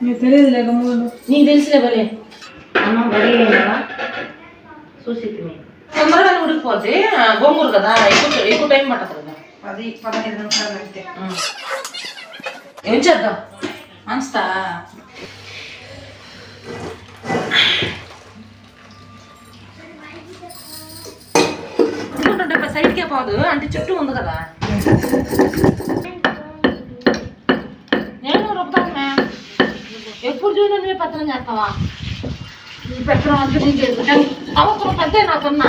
నీకు తెలియదు లేక మూడు నీకు తెలిసిలే భలే అన్నం రెడీ అయిందా చూసి తిని. తొందరగా ఉడికిపోతే ఆ, గోంగూర కదా ఎక్కువ ఎక్కువ టైం పట్టదు కదా పది పదహైదు నిమిషాలు అయితే ఉం. ఏం చేద్దాం అంచుతా అనుకుంటుంటే సైడ్కే పోదు అంటే చుట్టూ ఉంది కదా నేను రుబ్బాను ఎప్పుడు చూడు నువ్వే పత్రం చేస్తావా? ఈ పత్రం అంతా నేను చేసుకుంటాను అవసరం పెద్ద నాకన్నా.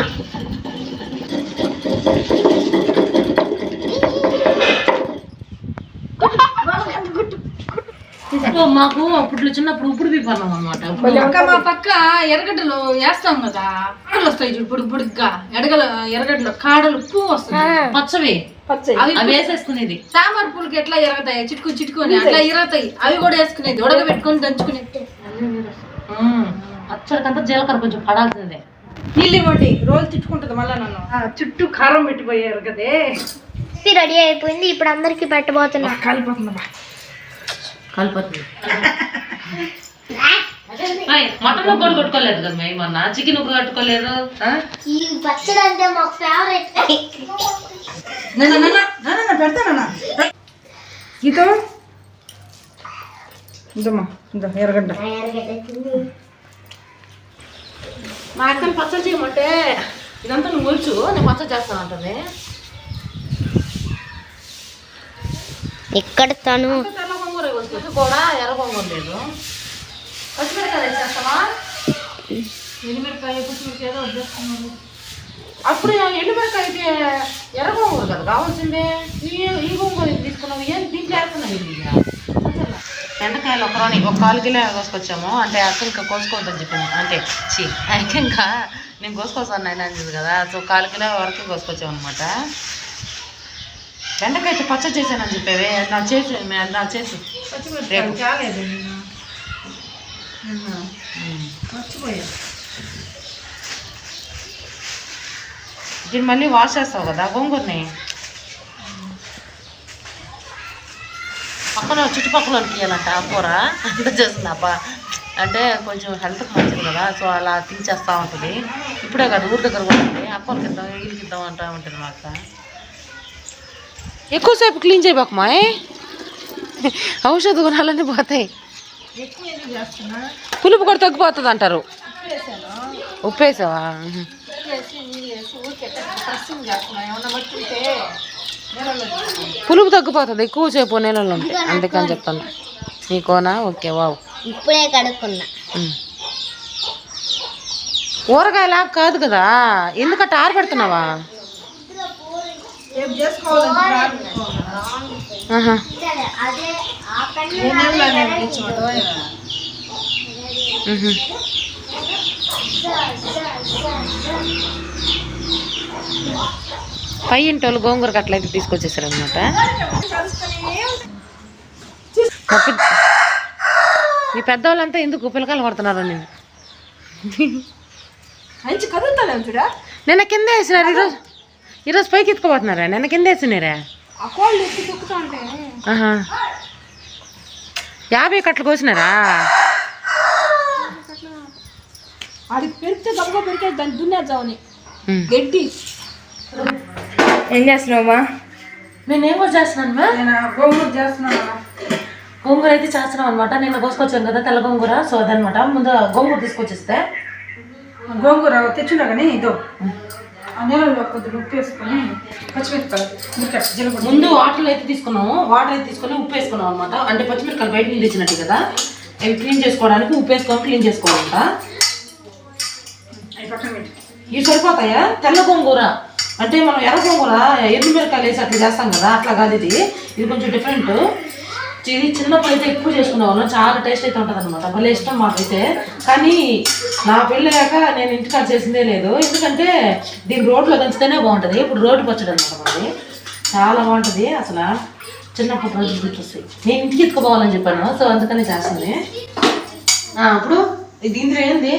మాకు అప్పుడు చిన్నప్పుడు ఉప్పుడు పీపన్నాం అనమాట ఇంకా మా పక్క ఎర్రగడ్డలు వేస్తాం కదా ఎరగడ్డలు వస్తాయి చూడు పొడుగు పొడుగ్గా ఎడగల ఎర్రగడ్డలు కాడలు పువ్వు వస్తుంది పచ్చవి. అవి వేసేసుకునేది. తామర పూలకి ఎట్లా ఎరగతాయి చిటుకు చిటుకుని అట్లా ఇరగతాయి అవి కూడా వేసుకునేది ఉడకబెట్టుకొని దంచుకునేది. పచ్చడికంతా జీలకర్ర కొంచెం పడాల్సిందే. నీళ్ళు ఇవ్వండి రోజు తిట్టుకుంటుంది మళ్ళా నన్ను. చుట్టూ కారం పెట్టిపోయారు కదే. రెడీ అయిపోయింది ఇప్పుడు అందరికి పెట్టబోతున్నా. కాలిపోతుందమ్మా కలిపోతుంది. మటన్ కూడా కొట్టుకోలేదు కదా మేము మొన్న చికెన్ ఒక కట్టుకోలేదు. అంటే పెడతానన్నా గీత ఇదమ్మా ఇదో ఎర్రగడ్డ. మా అక్కని పచ్చడి చేయమంటే ఇదంతా నువ్వు కూర్చు నేను పచ్చడి చేస్తాను అంటుంది ఇక్కడ తను కూడా ఎర్ర కొంగూర లేదు ఏదో అప్పుడు ఎండుమిరకాయ అయితే ఎర్ర కొంగూర కదా కావాల్సిందే? ఈ ఈ కొంగూర తీసుకున్నావు? ఏం దీంట్లో వేస్తున్నావు ఇది ఇక? బెండకాయలు ఒక రాని ఒక కాలు కిలో కోసుకొచ్చాము. అంటే అక్క ఇంకా కోసుకోవద్దని చెప్పింది అంటే చి ఇంకా నేను కోసుకొస్తాను అని కదా. సో కాలు కిలో వరకు కోసుకొచ్చాము అనమాట బెండకాయ పచ్చడి చేశానని చెప్పేవి. నా చేసి నా చేసి రేపు. దీన్ని మళ్ళీ వాష్ చేస్తావు కదా గోంగూరని? పక్కన చుట్టుపక్కల తీయాలంట కూర. అంటే చేస్తుంది అబ్బా. అంటే కొంచెం హెల్త్కి మంచిది కదా సో అలా తీసేస్తూ ఉంటుంది. ఇప్పుడే కాదు ఊరి దగ్గర కూడా ఉంది. అక్కలకి ఇద్దాం వీళ్ళకి ఇద్దాం అంటూ ఉంటుంది మా అక్క. ఎక్కువసేపు క్లీన్ చేయబాకమా ఔషధ గుణాలన్నీ పోతాయి. పులుపు కూడా తగ్గిపోతుంది అంటారు ఉప్పు వేసావా. పులుపు తగ్గిపోతుంది ఎక్కువసేపు నీళ్ళలో ఉంటాయి అందుకని చెప్తాను నీకోనా? Okay wow. ఇప్పుడే కడుక్కున్నా. ఊరగాయలా కాదు కదా? ఎందుకంటే ఆరబెడుతున్నావా రేపు చేసుకోవాలంటే ప్రారంభించుకోవాలి. ఆహా. అదే ఆ ఏ నీళ్ళలోనే పై ఇంటి వాళ్ళు గోంగూరకు అట్లయితే తీసుకొచ్చేసారు అనమాట మీ పెద్దవాళ్ళంతా ఎందుకు పిల్లకాయలు పడుతున్నారు నేను మంచి కదులుతాను చూడా నిన్న కింద వేసినారు ఈరోజు. ఈరోజు పైకి ఎత్తుకోబోతున్నారా నిన్న కింద వేసినారా యాభై కట్టలు కోసినారా? అది పెరిగితే దొంగ పెరిగే దాన్ని దున్నేద్దామని. ఉమ్. గడ్డి. ఏం చేస్తున్నావమ్మా? నేను ఏం కూడా చేస్తున్నాను మా నేను? గోంగూర చేస్తున్నాను గోంగూర అయితే చేస్తున్నాం అనమాట నిన్న కోసుకొచ్చాం కదా తెల్ల గోంగూర సో అదనమాట ముందు గోంగూర తీసుకొచ్చేస్తే. గోంగూర తెచ్చున్నా కానీ ఇదో నీళ్ళలో కొద్దిగా ఉప్పు వేసుకొని పచ్చిమిరపకాయలు ముందు వాటర్ అయితే తీసుకున్నాము. వాటర్ అయితే తీసుకొని ఉప్పు వేసుకున్నాం అనమాట అంటే పచ్చిమిరకాయలు బయట నుంచి తెచ్చినట్టు కదా? అవి క్లీన్ చేసుకోవడానికి ఉప్పు వేసుకొని క్లీన్ చేసుకోవాలంట. ఇవి సరిపోతాయా? తెల్ల గోంగూర. అంటే మనం ఎర్ర గోంగూర ఎర్ర మిరకాయలు వేసి అట్లా చేస్తాం కదా? అట్లా కాదు ఇది. ఇది కొంచెం డిఫరెంట్ ఇది చిన్నప్పుడు అయితే ఎక్కువ చేసుకునే వాళ్ళం చాలా టేస్ట్ అయితే ఉంటుంది అనమాట భలే ఇష్టం మాకైతే. కానీ నా పెళ్ళాక నేను ఇంటికాడ చేసిందే లేదు. ఎందుకంటే దీని రోడ్లో దంచితేనే బాగుంటుంది. ఇప్పుడు రోడ్డు పచ్చడి అనమాట మనది చాలా బాగుంటుంది అసలు. చిన్నప్పుడు రోజులు గుర్తొస్తాయి నేను ఇంటికి ఎత్తుకుపోవాలని చెప్పాను. సో అందుకని చేస్తుంది. ఇది ఇందులో ఏంది?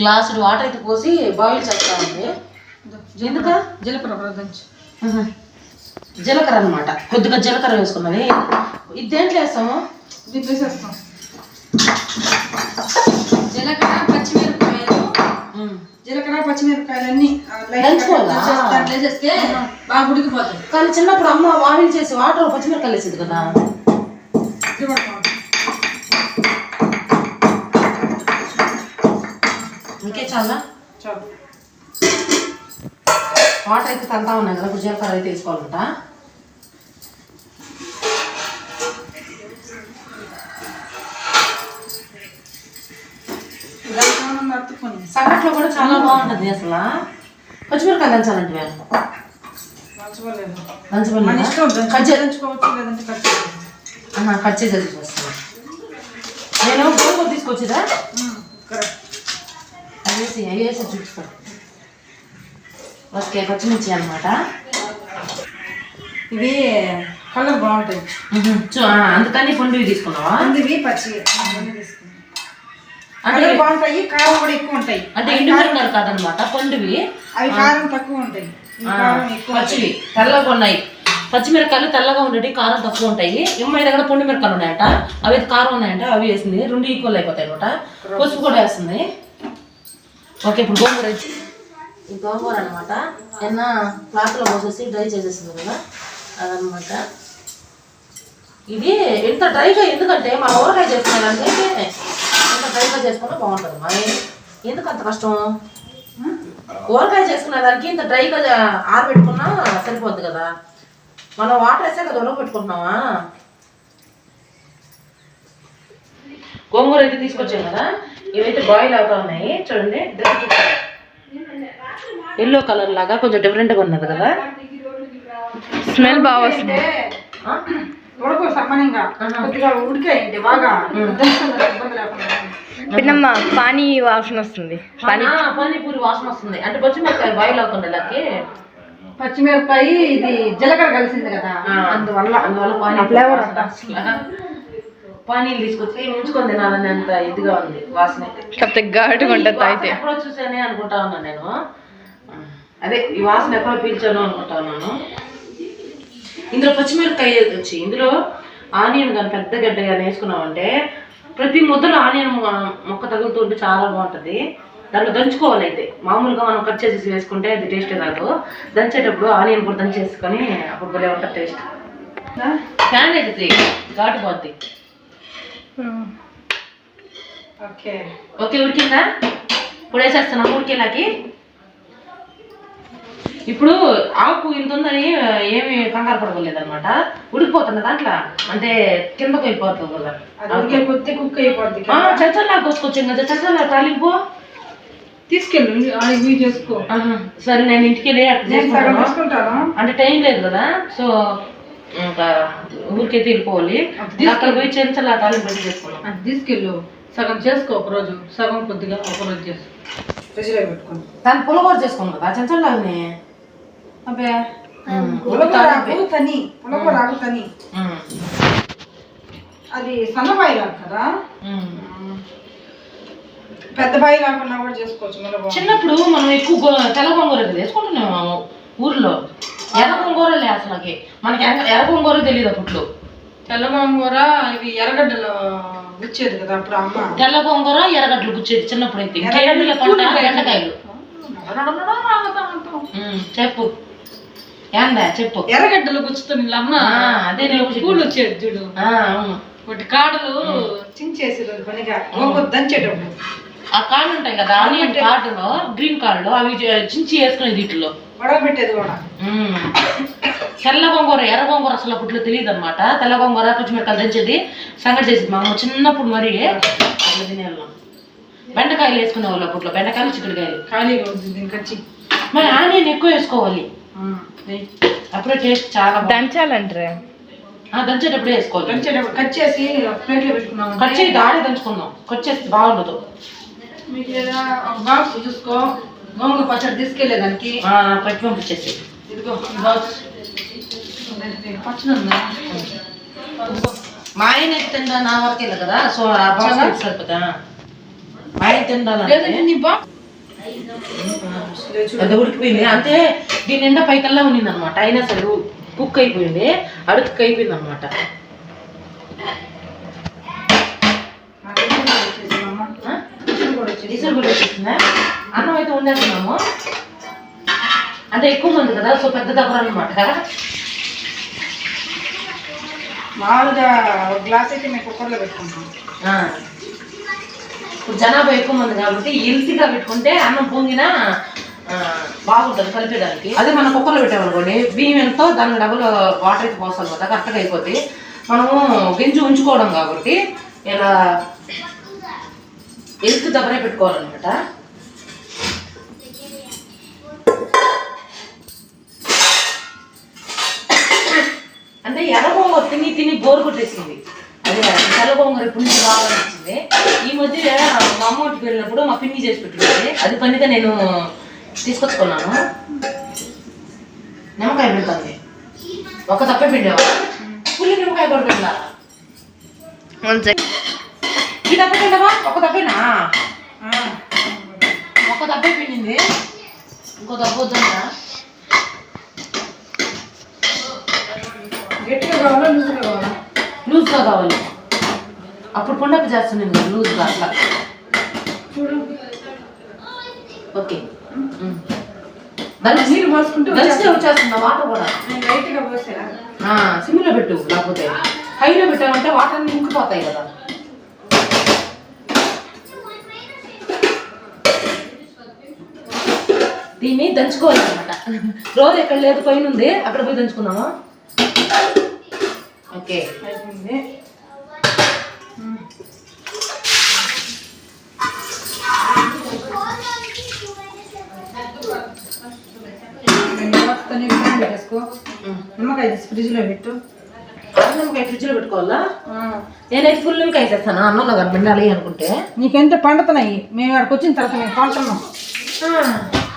గ్లాసుడు వాటర్ అయితే పోసి బాయిల్ చేస్తా ఉంది. ఎందుక? జీలకర్ర దంచి. జీలకర్ర అన్నమాట. కొద్దిగా జీలకర్ర వేసుకున్నది. ఇది దేంట్లో వేస్తాము? ఇది వేసేస్తాం. జీలకర్ర పచ్చిమిరపకాయలు. జీలకర్ర పచ్చిమిరపకాయలన్నీ వేసేస్తే బాగా ఉడికిపోతాయి. కానీ చిన్నప్పుడు అమ్మ ఆయిల్ చేసి వాటర్ పచ్చిమిరకాయలు వేసేది కదా. ఇంకే చాలా? చాలు. వాటర్ అయితే తంతా ఉన్నాయి కదా జీలకర్ర అయితే వేసుకోవాలంట. సంగట్లో కూడా చాలా బాగుంటుంది అసలు. పచ్చిమిరకాయలు దంచాలంటే మేము కట్ చేసి వస్తాను నేను గోంగూర తీసుకొచ్చిదా? వేసి వేసి చూపిస్తాను ఓకే పచ్చిమిర్చి అనమాట ఇవి కలర్ బాగుంటాయి. అందుకని పండుగ తీసుకున్నావా? ఇవి పచ్చి తీసుకున్నాం. అంటే బాగుంటాయి కారం కూడా ఎక్కువ ఉంటాయి. అంటే ఎండు మిరపకాయలు కాదనమాట పండువి. అవి కారం తక్కువ ఉంటాయి. పచ్చివి తెల్లగా ఉన్నాయి. పచ్చిమిరకాయలు తెల్లగా ఉండేవి కారం తక్కువ ఉంటాయి. ఇమ్మాయి దగ్గర పొండి మిరకాయలు ఉన్నాయట. అవి కారం ఉన్నాయంట అవి వేసింది. రెండు ఈక్వల్ అయిపోతాయి అనమాట పసుపు కూడా వేస్తుంది. ఓకే ఇప్పుడు గోంగూర వేసి ఈ గోంగూర అనమాట నిన్న క్లాత్లో పోసేసి డ్రై చేసేసింది కదా అదనమాట ఇది ఇంత డ్రైగా ఎందుకంటే మా ఊరకాయ చేసుకునేదానికి ఇంత డ్రైగా చేసుకున్నా బాగుంటుంది. మరి ఎందుకు అంత కష్టం? ఊరకాయ చేసుకునే దానికి ఇంత డ్రైగా ఆరబెట్టుకున్నా సరిపోద్ది కదా. మనం వాటర్ వేసే కదా ఉడక పెట్టుకుంటున్నావా గోంగూర అయితే తీసుకొచ్చాం కదా. ఇవైతే బాయిల్ అవుతా ఉన్నాయి. చూడండి. ఎల్లో కలర్ లాగా కొంచెం డిఫరెంట్గా ఉన్నది కదా. స్మెల్ బాగా వస్తుంది? ఉడకు సమానంగా కొద్దిగా ఉడికాయండి బాగా. ఇబ్బంది లేకుండా. పిన్నమ్మ పానీ వాసన వస్తుంది. పానీ పానీపూరి వాసన వస్తుంది. అంటే పచ్చిమిరపకాయ బాయిల్ అవుతుంది ఇలాకి పచ్చిమిరపకాయ ఇది జీలకర్ర కలిసింది కదా అందువల్ల. అందువల్ల పానీ ఫ్లేవర్ పానీలు తీసుకొచ్చి ఉంచుకొని తినాలని అంత ఇదిగా ఉంది వాసన అయితే. ఘాటుగా ఉంటుంది అయితే. ఎక్కడో చూసానే అనుకుంటా ఉన్నాను నేను. అదే ఈ వాసన ఎక్కడో పీల్చాను అనుకుంటా ఉన్నాను. ఇందులో పచ్చిమిరపకాయ వచ్చి? ఇందులో ఆనియన్ కానీ పెద్ద గడ్డ కానీ వేసుకున్నామంటే ప్రతి ముద్దలో ఆనియన్ మొక్క తగులుతూ ఉంటే చాలా బాగుంటుంది. దాంట్లో దంచుకోవాలి అయితే మామూలుగా మనం కట్ చేసేసి వేసుకుంటే అది టేస్ట్ రాదు. దంచేటప్పుడు ఆనియన్ కూడా దంచేసుకొని అప్పుడు భలే ఉంటుంది టేస్ట్. ఫ్యాన్ అయితే ఘాటు పోద్ది. ఓకే. ఓకే ఉడికిందా? ఇప్పుడు వేసేస్తున్నాం ఉడికేలాకి. ఇప్పుడు ఆకు ఇంత ఉందని ఏమి కంగారు పడవలేదు అనమాట ఉడికిపోతుంది దాంట్లో. అంటే కిందకు వెళ్ళిపోతుంది కదా. కొద్ది కుక్ అయిపోద్ది చచ్చల్లా కోసుకొచ్చాం కదా. చచ్చల్లా తాలింపు. తీసుకెళ్ళు అవి చేసుకో. సరే నేను ఇంటికి వెళ్ళి అంటే టైం లేదు కదా. సో ఇంకా ఊరికైతే వెళ్ళిపోవాలి అక్కడ పోయి చెంచల్లా తాలింపు చేసుకున్నాం అది తీసుకెళ్ళు. సగం చేసుకో ఒక రోజు సగం కొద్దిగా ఒక రోజు చేసుకో. ఫ్రిడ్జ్లో పెట్టుకోండి దాన్ని పులగూర చేసుకోం కదా. చెంచల్లాగానే అబ్బే. తని. తని. అది సన్నబాయి రాకు కదా. పెద్ద బాయి రాకుండా కూడా చేసుకోవచ్చు బాగుంటుంది. చిన్నప్పుడు మనం ఎక్కువ తెల్ల గోంగూర వేసుకుంటున్నాము ఊర్లో. ఎర్ర గోంగూర లే అసలుకి. మనకి ఎర్ర ఎర్ర గోంగూర తెలియదు అప్పట్లో. తెల్ల గోంగూర ఇవి ఎర్రగడ్డలు గుచ్చేది కదా అప్పుడు అమ్మ. తెల్ల గోంగూర ఎర్రగడ్డలు గుచ్చేది చిన్నప్పుడు అయితే చెప్పు ఏందా చెప్పు. ఎర్రగడ్డలు గుచ్చుతుంది అమ్మ అదే పూలు వచ్చేది చూడు. అవును. వాటి కాడలు చించేసేది పనిగా. దంచేటప్పుడు. ఆ కాళ్ళు ఉంటాయి కదా ఆనియన్ కాటులో గ్రీన్ కాళ్ళు అవి చించి వేసుకునేది వీటిలో. గొడవ పెట్టేది కూడా. తెల్ల గోంగూర ఎర్ర గోంగూర అసలు అప్పట్లో తెలియదు అనమాట తెల్ల గోంగూర పచ్చిమిరకాయలు దంచేది సంగటి చేసేది మా చిన్నప్పుడు మరి. అట్లా తినేవాళ్ళం. బెండకాయలు వేసుకునే వాళ్ళు అప్పట్లో. బెండకాయలు చిక్కుడుకాయలు. ఖాళీగా వచ్చి మరి ఆనియన్ ఎక్కువ వేసుకోవాలి. అప్పుడే టేస్ట్ చాలా. దంచాలంటారే. ఆ, దంచేటప్పుడే వేసుకోవాలి. దంచేటప్పుడు కట్ చేసి ప్లేట్లో పెట్టుకున్నాం కట్ చేసి గాడి దంచుకుందాం. కట్ చేస్తే బాగుండదు. మీకు ఏదైనా ఒక బాక్స్ చూసుకో. గోంగూర పచ్చడి తీసుకెళ్ళేదానికి ఆ, పచ్చి పంపించేసి ఇదిగో. బాక్స్ పచ్చడి ఉందా? మా ఆయన అయితే తిండా నా వరకే కదా. సో ఆ బాక్స్ సరిపోతా. మా ఆయన బాక్స్ అది ఉడికిపోయింది అంటే దీని నిండా పైకల్లా ఉండింది అనమాట అయినా సరే కుక్ అయిపోయింది. అడుక్కు అయిపోయింది అనమాట. డీజిల్ కూడా వచ్చేసిందా? అన్నం అయితే వండేస్తున్నాము. అంటే ఎక్కువ మంది కదా సో పెద్ద దగ్గర అనమాట మామూలుగా ఒక గ్లాస్ అయితే మేము కుక్కర్లో పెట్టుకుంటాం. ఇప్పుడు జనాభా ఎక్కువ మంది కాబట్టి ఎల్తిగా పెట్టుకుంటే అన్నం పొంగినా బాగుంటుంది కలిపేదానికి. అదే మనం కుక్కర్లో పెట్టామనుకోండి బియ్యం ఎంతో దానికి డబుల్ వాటర్ అయితే పోసాలి కదా కరెక్ట్గా అయిపోతుంది మనము గింజు ఉంచుకోవడం కాబట్టి ఇలా ఎల్త్ దగ్గరే పెట్టుకోవాలన్నమాట. అంటే ఎర్ర తిని తిని బోరు కొట్టేసింది. అదే తెల్ల గోంగూర ఇప్పుడు నుంచి కావాలనిపించింది ఈ మధ్య మా అమ్మ ఇంటికి వెళ్ళినప్పుడు మా పిన్ని చేసి పెట్టింది. అది పనిగా నేను తీసుకొచ్చుకున్నాను. నిమ్మకాయ పిండుతుంది ఒక తప్పే పిండావా పుల్లి నిమ్మకాయ కూడా పిండా ఈ తప్ప పిండవా? ఒక తప్పేనా. ఒక తప్పే పిండింది. ఇంకో తప్ప వద్దంట. గట్టిగా కావాలా లూజ్గా కావాలా లూజ్గా కావాలి. అప్పుడు పండగ చేస్తున్నాను కదా లూజ్గా అట్లా. ఓకే. నీళ్ళు పోసుకుంటూ వచ్చేస్తుందా. వాటర్ కూడా. లైట్గా పోసేలా? సిమ్లో పెట్టు లేకపోతే హైలో పెట్టామంటే వాటర్ అన్ని ఇంకిపోతాయి కదా. దీన్ని దంచుకోవాలన్నమాట. రోజు ఎక్కడ లేదు పైన ఉంది. అక్కడ పోయి దంచుకున్నామా ఓకే. అయిపోయింది. నిమ్మకాయ ఫ్రిడ్జ్లో పెట్టు. నిమ్మకాయ ఫ్రిడ్జ్లో పెట్టుకోవాలా? నేనైతే ఫుల్ నిమ్మకాయ చేస్తాను. అన్నంలో కానీ పిండాలి అనుకుంటే. నీకెంత పండుతున్నాయి? మేము అక్కడికి వచ్చిన తర్వాత మేము కొంటున్నాం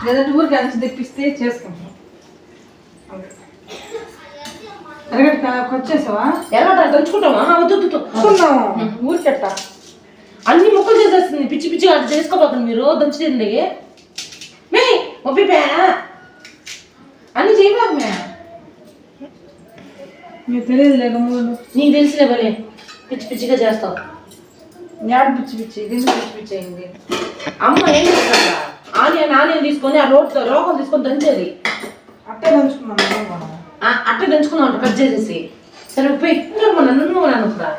లేదంటే ఊరికి అంచి తెప్పిస్తే చేసుకుంటాం. ఎరగట్ట వచ్చేసావా? ఎర్రగడ్డ దంచుకుంటామా వద్దు వద్దు, వద్దు. చూస్తున్నాము ఊరికెట్ట అన్ని ముక్కలు చేసేస్తుంది. పిచ్చి పిచ్చి అటు చేసుకోబోతుంది మీరు దంచుతుంది మే ఒప్పిపే. అన్ని చేయబాకు మే. నీకు తెలియదు లేక మూడు నీకు తెలిసిలే భలే పిచ్చి పిచ్చిగా చేస్తావు. యాడ పిచ్చి పిచ్చి? ఇది పిచ్చి పిచ్చి అయింది? అమ్మ ఏం చేస్తారా ఆనియన్ ఆనియన్ తీసుకొని ఆ రోడ్తో రోకం తీసుకొని దంచేది. అట్టే దంచుకున్నాను అట్ట దంచుకున్నావు కట్ చేసేసి. సరే ఉప్పు ఎక్కువ నన్ను నన్ను కూడా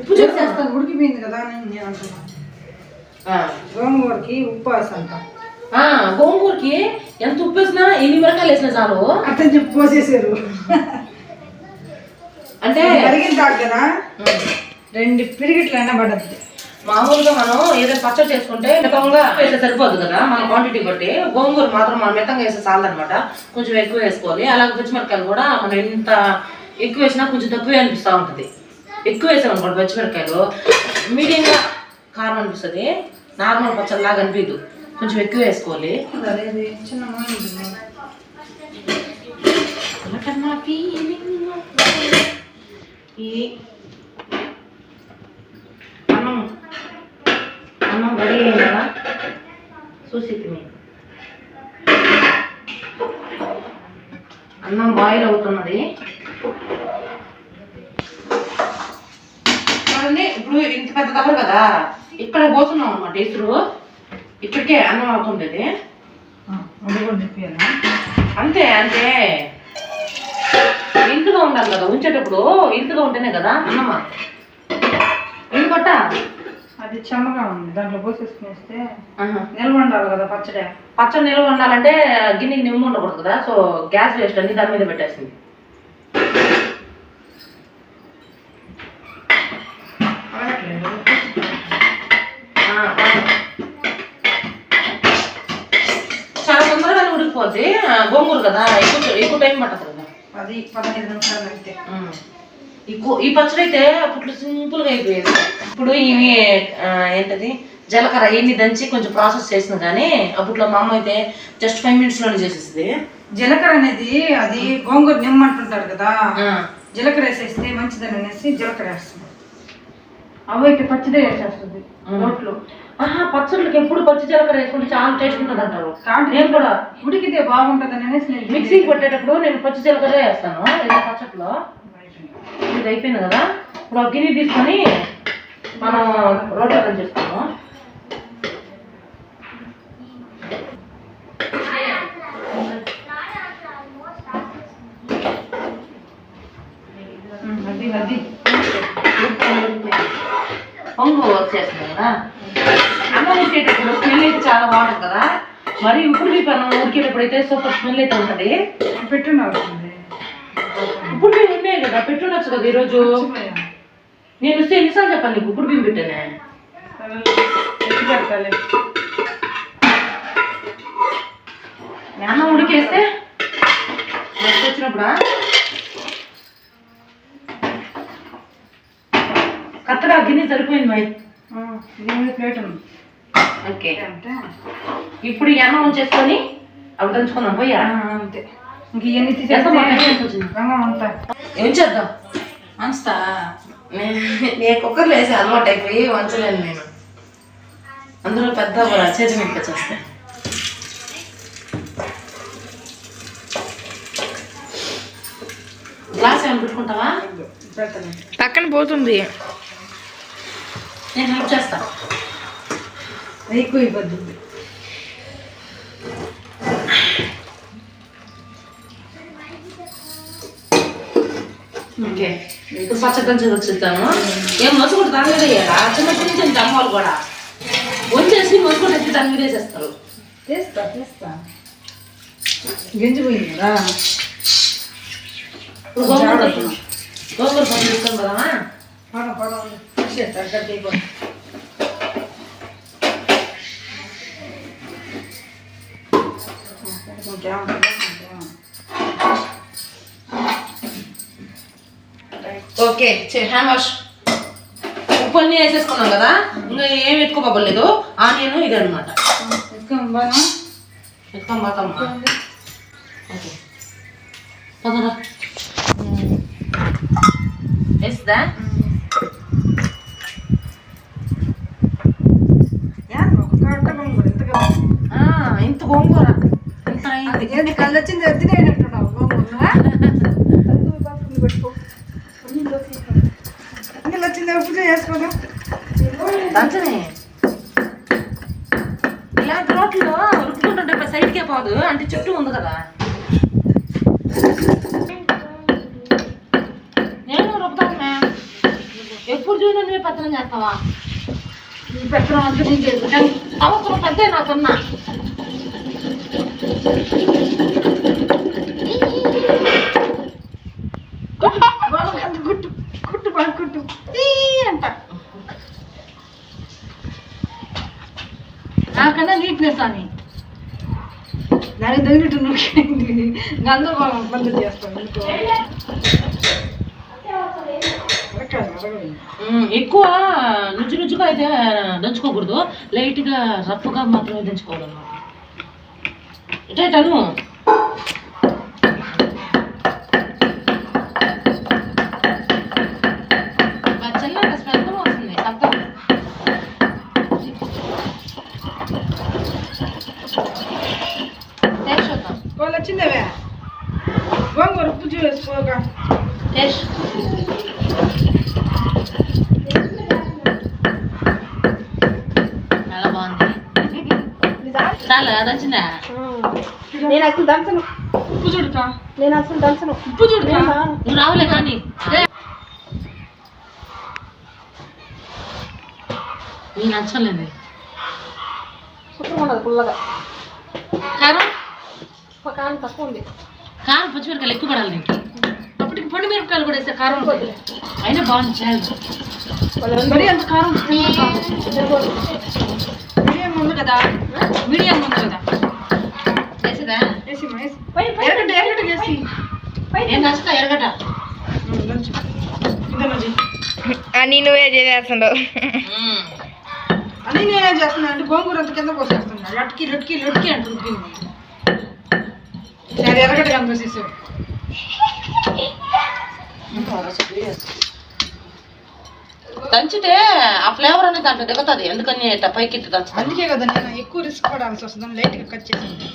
ఉప్పు చేసేస్తా చేస్తాను ఉడికిపోయింది కదా అని నేను అంటున్నాను గోంగూరకి ఉప్పు వేసంట. గోంగూరకి ఎంత ఉప్పు వేసినా ఎన్ని మిరకాయలు వేసినా చాలు. అట్లా చెప్పి పోసేసారు అంటే కరిగిన తాకు కదా. రెండు పిరిగిట్లు అయినా పడద్ది మామూలుగా మనం ఏదైనా పచ్చడి చేసుకుంటే మితంగా వేస్తే సరిపోదు కదా మన క్వాంటిటీ బట్టి. గోంగూర మాత్రం మనం మితంగా వేస్తే చాలన్నమాట కొంచెం ఎక్కువ వేసుకోవాలి. అలాగే పచ్చిమిరకాయలు కూడా మనం ఎంత ఎక్కువ వేసినా కొంచెం తక్కువే అనిపిస్తూ ఉంటుంది. ఎక్కువ వేసాం అనుకోండి పచ్చిమిరకాయలు మీడియంగా కారం అనిపిస్తుంది. నార్మల్ పచ్చడి లాగా అనిపించదు కొంచెం ఎక్కువ వేసుకోవాలి. ఈ అన్నం రెడీ అయింది కదా చూసి తిని అన్నం బాయిల్ అవుతున్నది. చూడండి ఇప్పుడు ఇంత పెద్ద దబ్బరు కదా? ఇక్కడ పోతున్నాం అనమాట ఇసురు. ఇప్పటికే అన్నం అవుతుండేది. అంతే అంటే ఇంటుగా ఉండాలి కదా ఉంచేటప్పుడు ఇంటుగా ఉంటేనే కదా అన్నమా? ఇంటి పట్ట అది చెమ్మగా ఉంది. దాంట్లో పోసేసుకుని వస్తే నిల్వ ఉండాలి కదా పచ్చడి. పచ్చడి నిల్వ ఉండాలంటే గిన్నెకి నిమ్మ ఉండకూడదు కదా. సో గ్యాస్ వేస్ట్ అన్ని దాని మీద పెట్టేసింది. చాలా తొందరగానే ఉడికిపోద్ది. గోంగూర కదా ఎక్కువ ఎక్కువ టైం పట్టదు కదా. పది పదహైదు నిమిషాలు అయితే. ఈ పచ్చడి అయితే అప్పట్లో సింపుల్గా అయిపోయేది. ఇప్పుడు ఇవి ఏంటది? జీలకర్ర ఎన్ని దంచి కొంచెం ప్రాసెస్ చేసింది కానీ అప్పట్లో మా అమ్మ అయితే జస్ట్ ఫైవ్ మినిట్స్లోనే చేసేస్తుంది జీలకర్ర అనేది అది గోంగూర నిమ్మంటుంటారు కదా ఆ, జీలకర్ర వేసేస్తే మంచిదని అనేసి జీలకర్ర వేస్తుంది. అవి అయితే పచ్చిదే వేసేస్తుంది రోట్లో. ఆహా పచ్చళ్ళకి ఎప్పుడు పచ్చి జీలకర్ర వేసుకుంటే చాలా టేస్ట్ ఉంటుంది అంటారు. నేను కూడా ఉడికితే బాగుంటుంది అనేసి నేను మిక్సీకి పెట్టేటప్పుడు నేను పచ్చి జీలకర్ర వేస్తాను ఇలా పచ్చట్లో. ఇది అయిపోయింది కదా? ఇప్పుడు గిన్నె తీసుకొని మనం రన్ చేసుకుందాం ఉమ్, అది అది పొంగు వచ్చేస్తుంది కదా? అన్నం ఉడికేటప్పుడు స్మెల్ అయితే చాలా బాగుంటుంది కదా? మరి ఇప్పుడు మీకు అన్నం ఉడికేటప్పుడు అయితే సూపర్ స్మెల్ అయితే ఉంటుంది. పెట్టున్నారు ఇప్పుడు మేము ఉన్నాయి కదా పెట్టుండొచ్చు కదా ఈరోజు? నేను వస్తే ఎన్నిసార్లు చెప్పాను నీకు? ఇప్పుడు మేము పెట్టానే. ఎత్తి పెడతాలే అన్నం ఉడికేస్తే నెక్స్ట్ వచ్చినప్పుడా? ఆ గిన్నె సరిపోయింది మరి. దీని ప్లేట్ ఉంది. ఓకే. ఇప్పుడు ఈ అన్నం ఉంచేసుకొని అవి దంచుకుందాం పోయా అంతే. ఇంక ఇవన్నీ తీసేస్తే ఏం చేద్దాం? అంతా నేను కుక్కర్లో వేసి అలవాటు అయిపోయి వంచలేను నేను. అందులో పెద్ద చేతి మింపచ్చేస్తాయి గ్లాస్ ఏమైనా పెట్టుకుంటావా? పక్కన పోతుంది. నేను హెల్ప్ చేస్తా. ఎక్కువ ఇబ్బంది ఓకే. ఇప్పుడు పచ్చకం చదువుతాను ఏం మసుగుడు దాని మీద నుంచి అంతే అమ్మ వాళ్ళు కూడా. వంచేసి మసుగుడు ఎత్తి దాని మీద వేసేస్తారు? చేస్తా చేస్తా గింజి పోయింది కదా. ఇప్పుడు గోంగూర గోంగూర పని చేస్తాం కదా ఓకే హ్యాండ్ వాష్ ఉప్పు అన్నీ వేసేసుకున్నాం కదా? ఇంకా ఏం ఎత్తుకోబోలేదు? ఆనియన్ ఇది అనమాట వేస్తుందా ఆ, ఇంత గోంగూర ఇంత కళ్ళు వచ్చింది ఎత్తినేటట్టున్నావు గోంగూరనా? పెట్టుకో నీళ్ళు వచ్చింది పూజ చేసుకోదా దంచనే ఇలాంటి రోట్లో రుక్కుంటుంటే సైడ్కే పోదు అంటే చుట్టూ ఉంది కదా నేను రుపుతాను ఎప్పుడు చూడు నువ్వే పత్రం చేస్తావా పెట్టడం అంటే నేను అవసరం పెద్ద నాకన్నా. గుట్టు గుట్టు గుట్టు అంట. నాకన్నా నీట్నెస్ అని దానికి తగినట్టు నువ్వు గందరగోళం పద్ధతి చేస్తాను ఎక్కువ నుజ్జు నుజ్జుగా అయితే దంచుకోకూడదు. లైట్గా రఫ్గా మాత్రమే దంచుకోవాలన్నమాట చూద్దాం. వాళ్ళు వచ్చిందేవే గోంగూర పూజ వేసుకోగా టేస్ట్ చాలా బాగుంది చాలా నచ్చిందా నేను అసలు దంచను. ఉప్పు చూడుతా. నేను అసలు దంచను. ఉప్పు చూడుతా. నువ్వు రావులే కానీ. నీకు నచ్చలేదు శుభ్రం ఉండదు పుల్లగా. కారం? కాలం తక్కువ ఉంది. కారం పచ్చిమిరకాయలు ఎక్కువ పడాలి నీకు. అప్పటికి పండు మిరపకాయలు కూడా వేస్తే కారం అయినా బాగుంది చాలా మరి అంత కారం మీడియం ఉంది కదా? మీడియం ఉంది కదా? వేసేదా? చేసి. ఏం నచ్చుతా ఎరగట? అని నువ్వే చేసేస్తుండవు అని నేనేం చేస్తున్నా అంటే గోంగూర అంత కింద పోసేస్తున్నా లట్కి లట్కి లట్కి అంటుంది. సరే చేసావు దంచితే ఆ ఫ్లేవర్ అనేది దాంట్లో దిగుతుంది. ఎందుకని ఇట్లా పైకి దంచుతాను అందుకే కదా నేను ఎక్కువ రిస్క్ పడాల్సి వస్తుంది లైట్గా కట్ చేసింది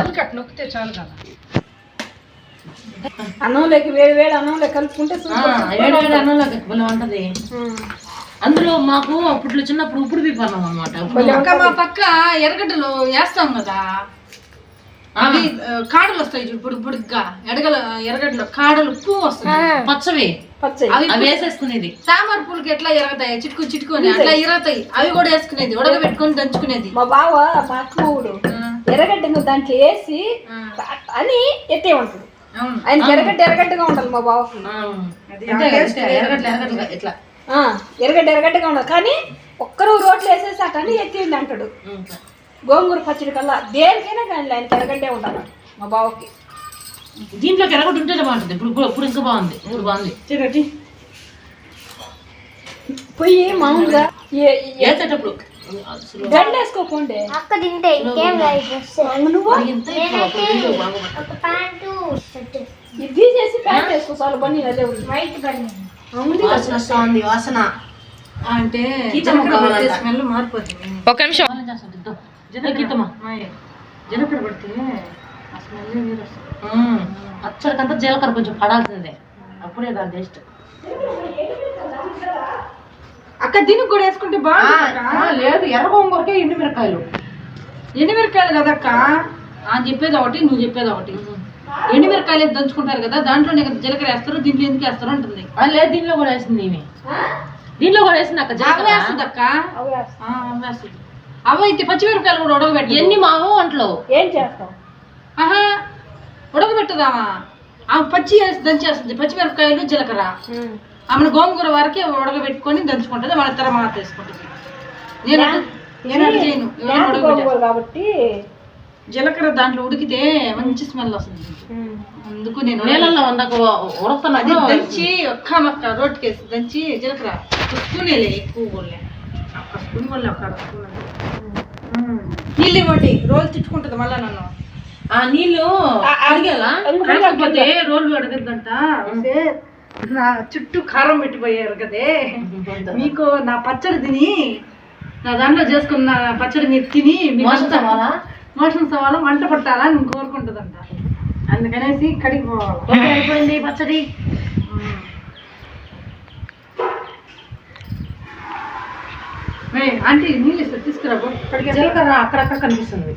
ఉల్లికట్ నొక్కితే చాలు కదా. అన్నంలోకి వేడి వేడి అన్నంలో కలుపుకుంటే వేడి వేడి అన్నంలోకి భలే ఉంటది. అందులో మాకు అప్పట్లో చిన్నప్పుడు ఉప్పుడు పీపన్నాం అనమాట మా పక్క ఎర్రగడ్డలు వేస్తాం కదా. అవి కాడలు వస్తాయి చూడు పొడి పొడిగ్గా ఎడగల ఎర్రగడ్డలు కాడలు పువ్వు వస్తాయి. పచ్చవి. అవి వేసేసుకునేది. తామర పూలకి ఎట్లా ఎరగతాయి చిటుకు చిటుకుని. అట్లా ఎరగతాయి అవి కూడా వేసుకునేది. ఉడకబెట్టుకొని దంచుకునేది. మా బావ మా అక్కమ్మవుడు ఎర్రగడ్డను దాంట్లో వేసి అని ఎత్తే ఉంటుంది. ఆయన ఎర్రగడ్డ ఎర్రగడ్డగా ఉండాలి మా బావకి ఎర్రగడ్డ ఎర్రగడ్డగా ఉండాలి. కానీ ఒక్కరు రోట్లు వేసేసి అటని ఎత్తిండి అంటాడు. గోంగూర పచ్చడి కల్లా దేనికైనా కానీ ఆయనకి ఎర్రగడ్డే ఉండాలి. మా బావకి. దీంట్లోకి ఎర్రగడ్డ ఉంటేనే బాగుంటుంది. ఇప్పుడు ఇప్పుడు- ఇప్పుడు ఇంకా బాగుంది. ఇప్పుడు బాగుంది. చూడండి పొయ్యి మామూలుగా వేసేటప్పుడు అక్క తింటే ఇంకేం ఇది ప్యాంట్ వేసుకో చాలు బండి అదే ఉంది వైట్ బన్నీ వాసన వస్తుంది వాసన. అంటే కీచమ్మ జీలకర్ర కావాలంట. పడితే స్మెల్ మారిపోతుంది. ఒక నిమిషం. జీలకర్ర పడితే పచ్చడికంతా జీలకర్ర కొంచెం పడాల్సిందే. అప్పుడే దాని టేస్ట్ అక్క దీనికి కూడా వేసుకుంటే అక్క. లేదు. ఎర్ర గోంగూరకే ఎండు మిరకాయలు ఎండుమిరకాయలు కదక్క ఆ చెప్పేది ఒకటి నువ్వు చెప్పేది ఒకటి. ఎండుమిరకాయలు ఏదో దంచుకుంటారు కదా దాంట్లోనే కదా జీలకర్ర వేస్తారు దీంట్లో ఎందుకు వేస్తారు అంటుంది. ఆ, లేదు దీనిలో కూడా వేసింది ఈమె. దీనిలో కూడా వేసింది అక్క జీలకర్ర. వేస్తుంది అక్క. ఆ, అవి వేస్తుంది. అవి అయితే పచ్చిమిరపకాయలు కూడా ఉడకబెట్టి ఎన్ని మావో వంటలో ఏం చేస్తాం ఆహా ఉడకబెట్టదామా ఆమె పచ్చి వేసి దంచేస్తుంది. పచ్చిమిరపకాయలు జీలకర్ర. ఆమెను గోంగూర వరకే ఉడకబెట్టుకొని దంచుకుంటుంది మన తర్వాత వేసుకుంటుంది. నేను చేయను కాబట్టి. జీలకర్ర దాంట్లో ఉడికితే మంచి స్మెల్ వస్తుంది. అందుకు నేను నీళ్ళల్లో వందక అది ఉడకతున్నప్పుడు దంచి ఒక్క మొక్క రోడ్కి వేసి దంచి జీలకర్ర. ఒక స్పూన్ వేలే ఎక్కువ కూడా ఒక్క స్పూన్ కూడా ఒక అర స్పూన్. అంతే. ఉమ్. నీళ్ళు ఇవ్వండి రోజు తిట్టుకుంటుంది మళ్ళా నన్ను. ఆ నీళ్ళు అడిగేలా రోడ్లు అడగద్దంట నా చుట్టూ కారం పెట్టిపోయారు కదే. మీకు నా పచ్చడి తిని నా దాంట్లో చేసుకున్న పచ్చడి మీరు తిని మోసం సవాలా? మోషన్ సవాలా? వంట పట్టాలా అని కోరుకుంటుందంట. అందుకనేసి కడిగి పోవాలి. అయిపోయింది పచ్చడి. ఆంటీ నీళ్ళు ఇస్తారు తీసుకురా జీలకర్ర అక్కడక్కడ కనిపిస్తుంది.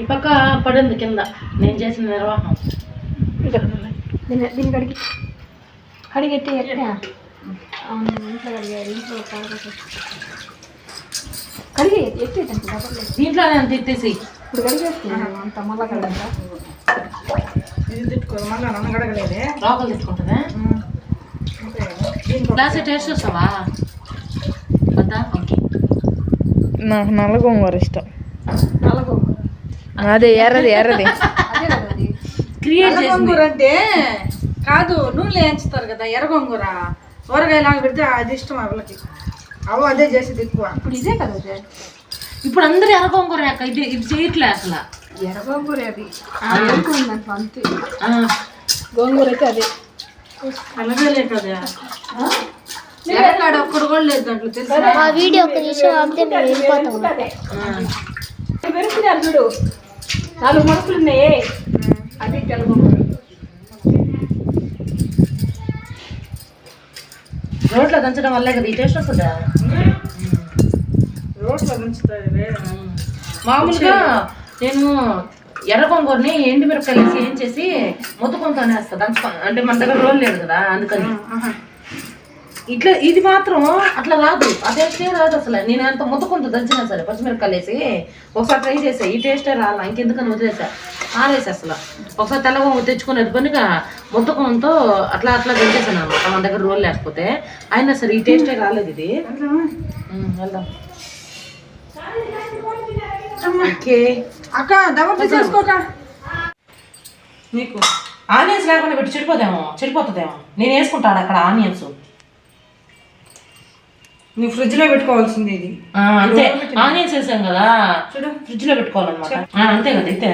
ఈ పక్క పడింది కింద. నేను చేసిన నిర్వాహం. కడిగి కడిగెట్టి ఎట్లా అవును ఇంట్లో కడిగారు ఇంట్లో. కడిగి ఎట్టి డబ్బులు దీంట్లోనే అంత ఎత్తేసి. ఇప్పుడు కడిగేస్తున్నాను అంత మళ్ళా కడగదా? ఇది తిట్టుకో మళ్ళీ నన్ను కడగలేదే? లోపల తీసుకుంటుందా అంతే కదా. దీనికి గ్లాస్ టేస్ట్ చూస్తావా? వద్దా ఓకే నాకు నల్ల గోంగూర ఇష్టం. నల్లగో అదే ఎర్రది ఎర్రది క్రియేట్ ఎర్ర చేసింది. గోంగూర అంటే కాదు నూనెలో వేయించుతారు కదా ఎర్ర గోంగూర. ఊరగాయలాగా పెడితే అది ఇష్టం వాళ్ళకి అవు అదే చేసేది ఎక్కువ. ఇప్పుడు ఇదే కదా అది. ఇప్పుడు అందరు ఎర్రగొంగూర అక్క ఇది ఇది చేయట్లే అసలు. ఎర్ర గోంగూర అది. అంతే. గోంగూర అయితే అదే. అలాగే కదా. ఎక్కడ ఒక్కడు కూడా లేదు దాంట్లో తెలుసు? మా వీడియో ఒక నిమిషం ఆపితే మేము వెళ్ళిపోతాం. అదే ఆ. పెరుగుతున్నారు చూడు. నాలుగు మొలకలు ఉన్నాయి. అది తెల్ల గోంగూర రోట్లో దంచడం వల్లే కదా ఈ టేస్ట్ వస్తుందా? రోడ్లో నుంచుతాయి మామూలుగా నేను ఎర్ర గొంగూరని ఎండు మిరపకాయలు వేసి ఏం చేసి మొత్తుకుంటూ వేస్తా. దంచుకో అంటే మన దగ్గర రోల్ లేదు కదా అందుకని. ఇట్లా ఇది మాత్రం అట్లా రాదు. ఆ టేస్టే రాదు అసలు. నేను అంత ముద్దకుంత దంచినా సరే పచ్చిమిరపకాయలు వేసి ఒకసారి ట్రై చేసా. ఈ టేస్టే రాలా. ఇంకెందుకని వదిలేసా. ఆరేసి అసలు. ఒకసారి తెల్లగొంగ తెచ్చుకునేది పనిగా ముద్దకంతో అట్లా అట్లా దంచేసాను అనమాట మన దగ్గర రోల్ లేకపోతే అయినా సరే ఈ టేస్టే రాలేదు ఇది. వెళ్దాం. ఓకే. అక్క దవర్ చేసుకోక నీకు ఆనియన్స్ లేకుండా పెట్టి చెడిపోదేమో? చెడిపోతుందేమో? నేను వేసుకుంటాను అక్కడ ఆనియన్స్. నువ్వు ఫ్రిడ్జ్లో పెట్టుకోవాల్సింది ఇది. అంతే. ఆనియన్స్ వేసాం కదా. చూడు. ఫ్రిడ్జ్లో పెట్టుకోవాలన్నమాట. అంతే కదా అయితే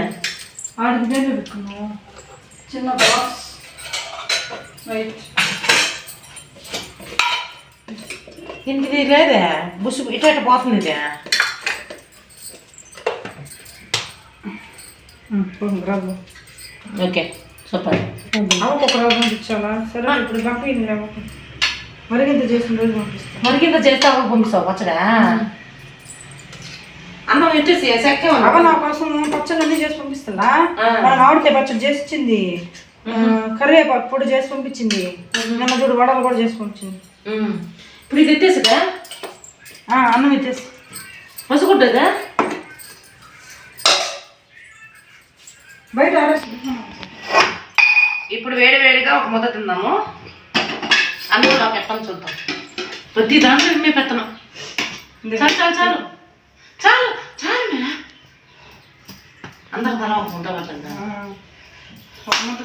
దేంట్లో పెట్టుకున్నావు. చిన్న బాక్స్ రైట్ ఇంటిది లేదే. బుసు ఇటు ఇటు పోతుంది ఇది. రవ్వ ఓకే సూపర్. అవ్వకు ఒక రవ్వ పంపించాలా సరే ఇప్పుడు అవ్వకు మరిగింత చేసిన రోజు చేస్తే అవ్వ పంపిస్తావు పచ్చడా? అన్నం సెక్కే అవ్వ నా కోసం పచ్చడి అన్ని చేసి పంపిస్తుందా. మన మామిడికాయ పచ్చడి చేసి ఇచ్చింది. కరివేపాకు పొడి చేసి పంపించింది. నిన్న చూడు వడలు కూడా చేసి పంపించింది. ఇప్పుడు ఇది ఎత్తేసిగా అన్నం ఇచ్చేసి పసుకుంటుందా బయట ఇప్పుడు వేడి వేడిగా తిందాము. అందులో పెట్టం చూద్దాం. ప్రతి దాంట్లో ఇమ్మే పెత్తనం చాలు చాలు చాలు. చాలు చాలు మేడం. అందరికి తలా ఒక ముద్ద పట్టద్దా? ఒక ముద్ద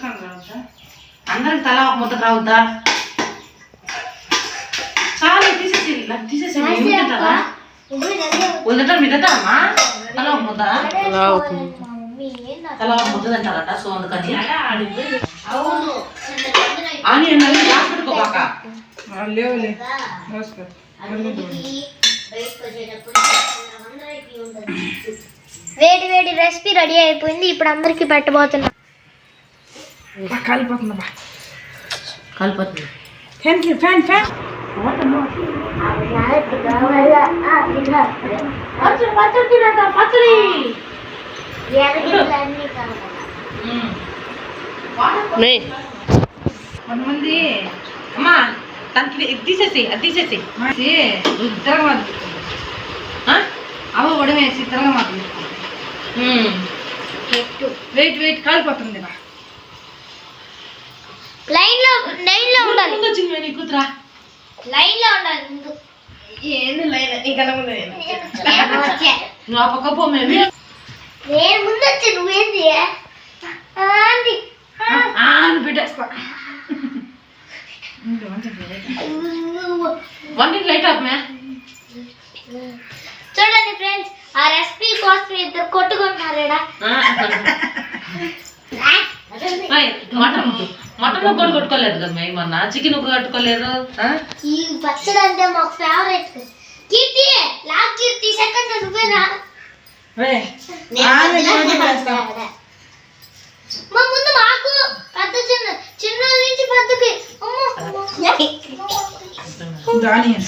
అందరికి తలా ఒక ముద్ద రావద్దా చాలు తీసేసి ఇలా తీసేసి తింటారా వదిలేటా మీరు తింటారమ్మా తలా ఒక ముద్ద తలా ఒక ముద్ద తింటారట సో అందుకని ఆనియన్ అన్ని గ్లాస్ పెట్టుకోబాక లేవులే. రాసుకో. వేడి వేడి రెసిపీ రెడీ అయిపోయింది. ఇప్పుడు అందరికి పెట్టబోతున్నా. కాలిపోతుందా బా? కలిపోతుంది. ఫ్యాన్కి ఫ్యాన్ ఫ్యాన్ పచ్చడి పచ్చడి కొంతమంది అమ్మా దానికి ఇది తీసేసి అది తీసేసి తిరగమాత ఆ? అవ్వ ఉడమేసి తిరగమాత ఉమ్. వెయిట్ వెయిట్ కాలిపోతుంది బా లైన్లో లైన్లో ఉండాలి. ముందు వచ్చింది కూతురా? లైన్లో ఉండాలి ముందు. ఏంది లైన్? ఇంకా ముందు నేను పక్క పో మేము నేను ముందు వచ్చి నువ్వేంది? ఆంటీ. ఆ. అని పెట్టేస్తా. వంటికి లైట్ చూడండి ఫ్రెండ్స్ ఆ రెసిపీ కోసం ఇద్దరు కొట్టుకుంటున్నారు. మటన్ మటన్ ఒక్కటి కొట్టుకోలేదు కదా మొన్న చికెన్ ఒక్క కట్టుకోలేదు? ఈ పచ్చడి అంటే మాకు favourite Keerthi last Keerthi second నువ్వేనా రే. మా ముందు మాకు పెద్ద చిన్న చిన్న నుంచి పెద్దకి. అమ్మో ఆనియన్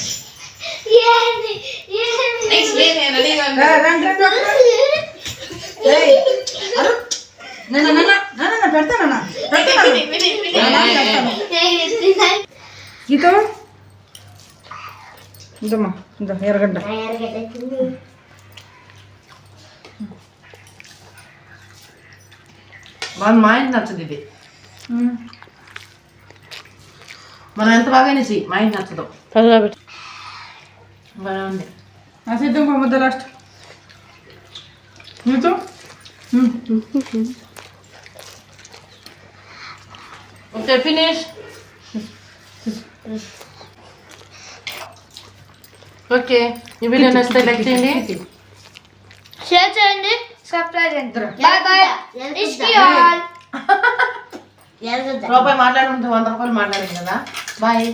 ఏంది ఏయ్, అరు. నాన్న, నాన్న, నాన్న, నాన్న, పెడతానన్నా పెడతాను గీత ఇంతమ్మా ఇంత ఎర్రగడ్డ బాగా మా ఇంటి నచ్చదు ఇది మనం ఎంత బాగా అనేసి మా ఇంటి నచ్చదు. పదలా పెట్టు బాగా ఉంది. ఆ సిద్ధం ముద్ద లాస్ట్ నీతో? ఓకే ఫినిష్ ఓకే ఈ వీడియో నచ్చితే లైక్ చేయండి. షేర్ చేయండి. సబ్స్క్రైబ్ చేయండి బాయ్ బాయ్. ఆల్ రూపాయి మాట్లాడుకుంటే వంద రూపాయలు మాట్లాడింది కదా. బాయ్.